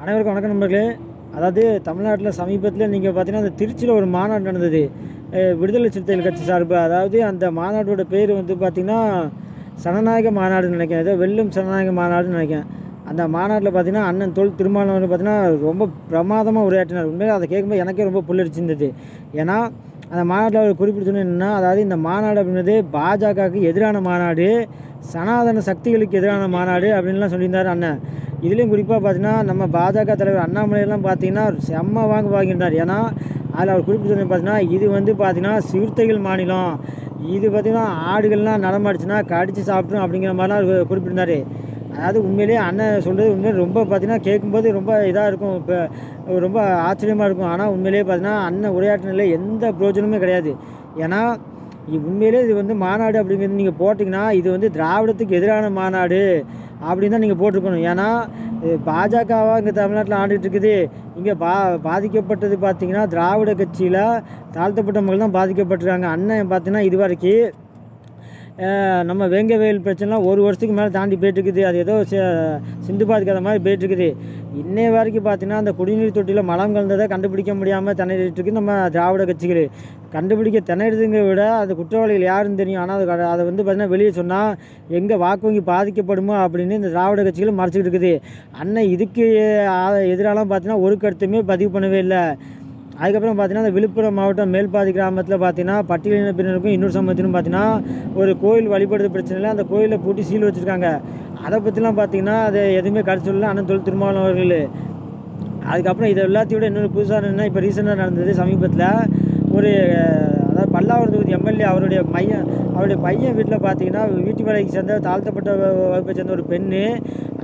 அனைவருக்கும் வணக்கம் நண்பர்களே. அதாவது தமிழ்நாட்டில் சமீபத்தில் நீங்கள் பார்த்தீங்கன்னா அந்த திருச்சியில் ஒரு மாநாடு நடந்தது. விடுதலை சிறுத்தைகள் கட்சி சார்பு. அதாவது அந்த மாநாட்டோட பேர் வந்து பார்த்திங்கன்னா சனநாயக மாநாடுன்னு நினைக்கிறேன். ஏதோ வெல்லும் சனநாயக மாநாடுன்னு நினைக்கிறேன். அந்த மாநாட்டில் பார்த்தீங்கன்னா அண்ணன் தொல் திருமாவளவன் பார்த்தீங்கன்னா ரொம்ப பிரமாதமாக உரையாற்றினார். உண்மையிலே அதை கேட்கும்போது எனக்கே ரொம்ப புல்லரிச்சிருந்தது. ஏன்னா அந்த மாநாட்டில் அவர் குறிப்பிட்டு சொன்னது என்னன்னா அதாவது இந்த மாநாடு அப்படின்றது பாஜகவுக்கு எதிரான மாநாடு சனாதன சக்திகளுக்கு எதிரான மாநாடு அப்படின்லாம் சொல்லியிருந்தார் அண்ணன். இதுலேயும் குறிப்பாக பார்த்தீங்கன்னா நம்ம பாஜக தலைவர் அண்ணாமலையெல்லாம் பார்த்தீங்கன்னா செம்ம வாங்க வாங்கியிருந்தார். ஏன்னா அதில் அவர் குறிப்பிட்டு சொன்னது பார்த்தீங்கன்னா இது வந்து பார்த்தீங்கன்னா சிறுத்தைகள் மாநிலம். இது பார்த்தீங்கன்னா ஆடுகள்லாம் நடமாடுச்சுன்னா கடிச்சு சாப்பிட்ரும் அப்படிங்கிற மாதிரிலாம் அவர் குறிப்பிட்டிருந்தார். அதாவது உண்மையிலேயே அண்ணன் சொல்கிறது உண்மையிலே ரொம்ப பார்த்தீங்கன்னா கேட்கும்போது ரொம்ப இதாக இருக்கும். இப்போ ரொம்ப ஆச்சரியமாக இருக்கும். ஆனால் உண்மையிலேயே பார்த்தீங்கன்னா அண்ணன் உரையாற்றினில் எந்த பிரயோஜனமுமே கிடையாது. ஏன்னா உண்மையிலே இது வந்து மாநாடு அப்படிங்கிறது நீங்கள் போட்டிங்கன்னா இது வந்து திராவிடத்துக்கு எதிரான மாநாடு அப்படின்னு தான் நீங்கள் போட்டிருக்கணும். ஏன்னா பாஜகவாக இங்கே தமிழ்நாட்டில் ஆண்டுகிட்டு இருக்குது. இங்கே பா பாதிக்கப்பட்டது பார்த்திங்கன்னா திராவிட கட்சியில் தாழ்த்தப்பட்ட மக்கள் தான் பாதிக்கப்பட்டிருக்காங்க. அண்ணன் பார்த்தீங்கன்னா இது வரைக்கும் நம்ம வேங்க வெயில் பிரச்சனைலாம் ஒரு வருஷத்துக்கு மேலே தாண்டி போயிட்டுருக்குது. அது ஏதோ சி- சிந்து பாதிக்காத மாதிரி போயிட்டுருக்குது. இன்னைய வரைக்கும் பார்த்தீங்கன்னா அந்த குடிநீர் தொட்டியில் மலம் கலந்ததை கண்டுபிடிக்க முடியாமல் திணறிட்டுருக்கு நம்ம திராவிட கட்சிகள். கண்டுபிடிக்க திணறுதுங்க விட அது குற்றவாளிகள் யாருன்னு தெரியும். ஆனால் அது அதை வந்து பார்த்திங்கன்னா வெளியே சொன்னால் எங்கே வாக்கு வங்கி பாதிக்கப்படுமோ அப்படின்னு இந்த திராவிட கட்சிகள் மறைச்சிக்கிட்டு இருக்குது. அண்ணன் இதுக்கு எதிராலாம் பார்த்தீங்கன்னா ஒரு கருத்துமே பதிவு பண்ணவே இல்லை. அதுக்கப்புறம் பார்த்தீங்கன்னா அந்த விழுப்புரம் மாவட்டம் மேல்பாதி கிராமத்தில் பார்த்தீங்கன்னா பட்டியலின பிரிவினருக்கும் இன்னொரு சமூகத்திலும் பார்த்தீங்கன்னா ஒரு கோயில் வழிபடுறது பிரச்சனையில் அந்த கோயிலை பூட்டி சீல் வச்சுருக்காங்க. அதை பற்றிலாம் பார்த்தீங்கன்னா அது எதுவுமே கருத்து சொல்லல. அண்ணன் தொழில் திருமாவளவன் அவர்கள். அதுக்கப்புறம் இதை எல்லாத்தையும் விட இன்னொரு புதுசாக என்னென்னா இப்போ ரீசெண்டாக நடந்தது சமீபத்தில் ஒரு அதாவது பல்லாவரம் எம்எல்ஏ அவருடைய மையம் அவருடைய பையன் வீட்டில் பார்த்தீங்கன்னா வீட்டு வேலைக்கு சேர்ந்த தாழ்த்தப்பட்ட வகுப்பை சேர்ந்த ஒரு பெண்ணு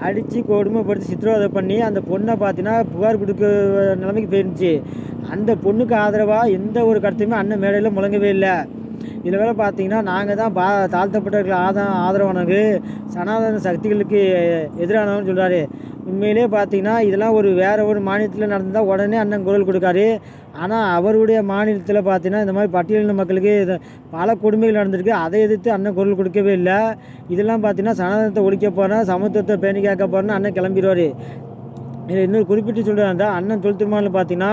அடித்து கொடுமைப்படுத்தி சித்திரவதை பண்ணி அந்த பொண்ணை பார்த்தீங்கன்னா புகார் கொடுக்க நிலைமைக்கு போயிருந்துச்சு. அந்த பொண்ணுக்கு ஆதரவாக எந்த ஒரு கருத்தையுமே அண்ணன் மேடையில் முழங்கவே இல்லை. இதில் வேலை பார்த்தீங்கன்னா நாங்கள் தான் பா தாழ்த்தப்பட்டவர்கள் ஆதா ஆதரவானவங்க சனாதன சக்திகளுக்கு எதிரானவன்னு சொல்கிறாரு உண்மையிலே பார்த்தீங்கன்னா இதெல்லாம் ஒரு வேறு ஒரு மாநிலத்தில் நடந்தால் உடனே அண்ணன் குரல் கொடுக்காரு. ஆனால் அவருடைய மாநிலத்தில் பார்த்தீங்கன்னா இந்த மாதிரி பட்டியலின மக்களுக்கு இது பல கொடுமைகள் நடந்திருக்கு. அதை எதிர்த்து அண்ணன் குரல் கொடுக்கவே இல்லை. இதெல்லாம் பார்த்தீங்கன்னா சனாதனத்தை ஒழிக்க போகிறேன் சமத்துவத்தை பேணி கேட்க போகிறேன்னு அண்ணன் கிளம்பிடுவார். இதில் இன்னொரு குறிப்பிட்டு சொல்கிறாங்க அண்ணன் தொல் திருமாவில் பார்த்தீங்கன்னா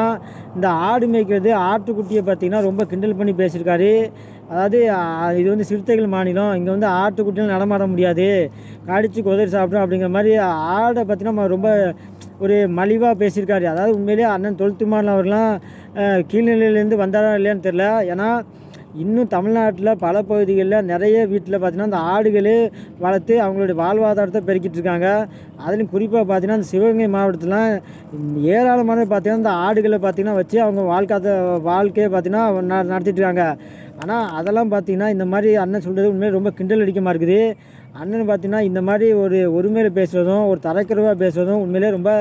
இந்த ஆடு மேய்க்கிறது ஆட்டுக்குட்டியை பார்த்தீங்கன்னா ரொம்ப கிண்டல் பண்ணி பேசியிருக்காரு. அதாவது இது வந்து சிறுத்தைகள் மாநிலம் இங்கே வந்து ஆட்டுக்குட்டியில் நடமாட முடியாது. கடிச்சு குதிரை சாப்பிடும் அப்படிங்கிற மாதிரி ஆடை பார்த்தீங்கன்னா ரொம்ப ஒரு மலிவாக பேசியிருக்காரு. அதாவது உண்மையிலேயே அண்ணன் தொல் திருமாவளவன் அவர்லாம் கீழ்நிலையிலேருந்து வந்தாரா இல்லையான்னு தெரில ஏன்னா இன்னும் தமிழ்நாட்டில் பல பகுதிகளில் நிறைய வீட்டில் பார்த்திங்கன்னா அந்த ஆடுகளே வளர்த்து அவங்களுடைய வாழ்வாதாரத்தை பெருக்கிட்டு இருக்காங்க. அதுலேயும் குறிப்பாக பார்த்தீங்கன்னா அந்த சிவகங்கை மாவட்டத்தில் ஏராளமான பார்த்தீங்கன்னா இந்த ஆடுகளை பார்த்திங்கன்னா வச்சு அவங்க வாழ்க்கை வாழ்க்கையை பார்த்திங்கன்னா ந- நடத்திட்டு இருக்காங்க. ஆனால் அதெல்லாம் பார்த்தீங்கன்னா இந்த மாதிரி அண்ணன் சொல்கிறது உண்மையிலே ரொம்ப கிண்டல் அடிக்கமாக இருக்குது. அண்ணன் பார்த்தீங்கன்னா இந்த மாதிரி ஒரு ஒருமையில் பேசுகிறதும் ஒரு தரக்குறைவாக பேசுகிறதும் உண்மையிலே ரொம்ப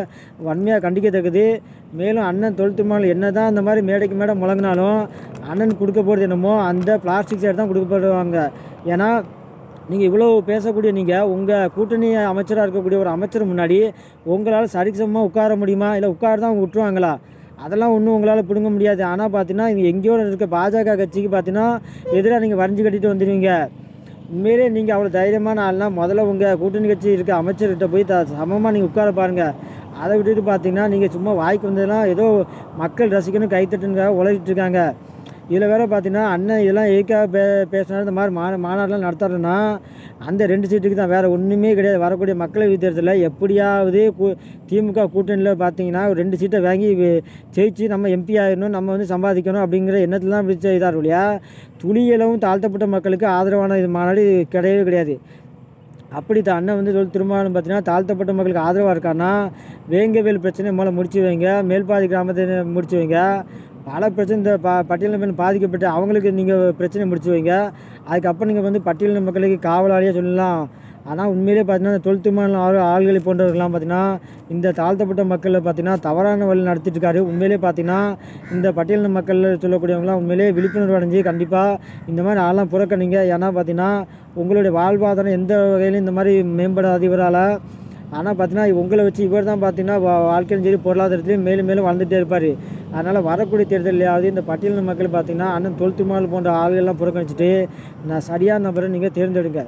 வன்மையாக கண்டிக்கத்தக்கது. மேலும் அண்ணன் தொழில்துமால் என்ன தான் இந்த மாதிரி மேடைக்கு மேடை முழங்கினாலும் அண்ணன் கொடுக்க போகிறது என்னமோ அந்த பிளாஸ்டிக் சேர் தான் கொடுக்கப்படுவாங்க. ஏன்னா நீங்கள் இவ்வளோ பேசக்கூடிய நீங்கள் உங்கள் கூட்டணி அமைச்சராக இருக்கக்கூடிய ஒரு அமைச்சர் முன்னாடி உங்களால் சரிசமமாக உட்கார முடியுமா? இல்லை உட்கார தான் அவங்க விட்டுருவாங்களா? அதெல்லாம் ஒன்றும் உங்களால் பிடுங்க முடியாது. ஆனால் பார்த்தீங்கன்னா இங்கே எங்கேயோ இருக்க பாஜக கட்சிக்கு பார்த்தீங்கன்னா எதிராக நீங்கள் வரைஞ்சி கட்டிட்டு வந்துடுவீங்க உண்மையிலே நீங்கள் அவ்வளோ தைரியமான ஆள்னா முதல்ல உங்கள் கூட்டணி கட்சி இருக்க அமைச்சர்கிட்ட போய் த சமமாக நீங்கள் உட்கார பாருங்கள் அதை விட்டுட்டு பார்த்தீங்கன்னா நீங்கள் சும்மா வாய்க்கு வந்ததுலாம் ஏதோ மக்கள் ரசிக்கணும் கைத்தட்டுனுக்காக உழைச்சிட்டு இருக்காங்க. இதில் வேற பார்த்தீங்கன்னா அண்ணன் இதெல்லாம் எதுக்காக பே பேசினாரு? இந்த மாதிரி மா மாநாடுலாம் நடத்துறேன்னா அந்த ரெண்டு சீட்டுக்கு தான். வேறு ஒன்றுமே கிடையாது. வரக்கூடிய மக்களவை தேர்தலில் எப்படியாவது கூ திமுக கூட்டணியில் பார்த்தீங்கன்னா ஒரு ரெண்டு சீட்டை வாங்கி ஜெயிச்சு நம்ம எம்பி ஆயிடணும் நம்ம வந்து சம்பாதிக்கணும் அப்படிங்கிற எண்ணத்தில் தான் பிடிச்ச இதாக இல்லையா துளியளவும் தாழ்த்தப்பட்ட மக்களுக்கு ஆதரவான இது மாநாடு கிடையவே கிடையாது. அப்படி தான் அண்ணன் வந்து சொல் திருமணம் பார்த்தீங்கன்னா தாழ்த்தப்பட்ட மக்களுக்கு ஆதரவாக இருக்கான்னா வேங்கவேல் பிரச்சனை மூலம் முடிச்சு வைங்க மேல்பாதி கிராமத்தை முடிச்சு வைங்க பல பிரச்சனை இந்த ப பட்டியலின பாதிக்கப்பட்டு அவங்களுக்கு நீங்கள் பிரச்சனை முடிச்சு வைங்க. அதுக்கப்புறம் நீங்கள் வந்து பட்டியலின மக்களுக்கு காவலாளியாக சொல்லலாம். ஆனால் உண்மையிலே பார்த்தீங்கன்னா இந்த தொல் திருமாவளவன் ஆள் ஆள்களை போன்றவர்கள்லாம் பார்த்தீங்கன்னா இந்த தாழ்த்தப்பட்ட மக்களை பார்த்தீங்கன்னா தவறான வழி நடத்திட்டுருக்காரு. உண்மையிலே பார்த்தீங்கன்னா இந்த பட்டியலின மக்களில் சொல்லக்கூடியவங்களாம் உண்மையிலே விழிப்புணர்வு அடைஞ்சு கண்டிப்பாக இந்த மாதிரி ஆளெலாம் புறக்கணிங்க. ஏன்னா பார்த்தீங்கன்னா உங்களுடைய வாழ்வாதாரம் எந்த வகையிலும் இந்த மாதிரி மேம்பட அதிபரால் ஆனால் பார்த்தீங்கன்னா உங்களை வச்சு இவர் தான் பார்த்தீங்கன்னா வா- வாழ்க்கையிலும் சரி பொருளாதாரத்திலையும் மேலும் மேலும் வளர்ந்துட்டே இருப்பார். அதனால் வரக்கூடிய தேர்தலையாவது இந்த பட்டியலின மக்கள் பார்த்தீங்கன்னா அண்ணன் தொழுத்து மால் போன்ற ஆளுகள்லாம் புறக்கணிச்சிட்டு நான் சரியான நபரை நீங்கள் தேர்ந்தெடுங்க.